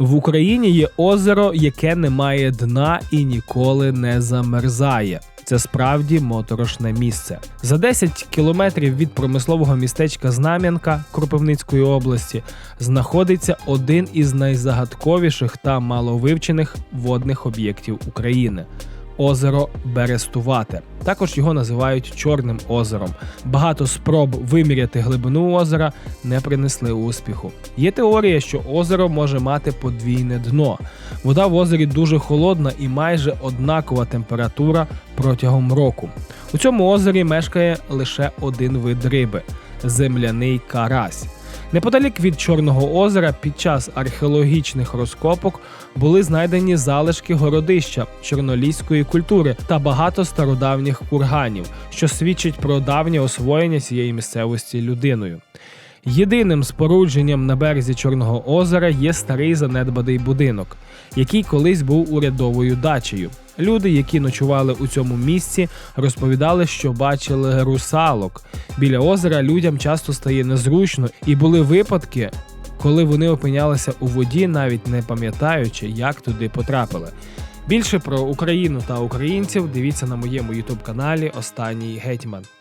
В Україні є озеро, яке не має дна і ніколи не замерзає. Це справді моторошне місце. За 10 кілометрів від промислового містечка Знам'янка Кропивницької області знаходиться один із найзагадковіших та маловивчених водних об'єктів України. Озеро Берестувате. Також його називають Чорним озером. Багато спроб виміряти глибину озера не принесли успіху. Є теорія, що озеро може мати подвійне дно. Вода в озері дуже холодна і майже однакова температура протягом року. У цьому озері мешкає лише один вид риби земляний карась. Неподалік від Чорного озера під час археологічних розкопок були знайдені залишки городища чорноліської культури та багато стародавніх курганів, що свідчить про давнє освоєння цієї місцевості людиною. Єдиним спорудженням на березі Чорного озера є старий занедбаний будинок, який колись був урядовою дачею. Люди, які ночували у цьому місці, розповідали, що бачили русалок. Біля озера людям часто стає незручно, і були випадки, коли вони опинялися у воді, навіть не пам'ятаючи, як туди потрапили. Більше про Україну та українців дивіться на моєму ютуб каналі Останній гетьман.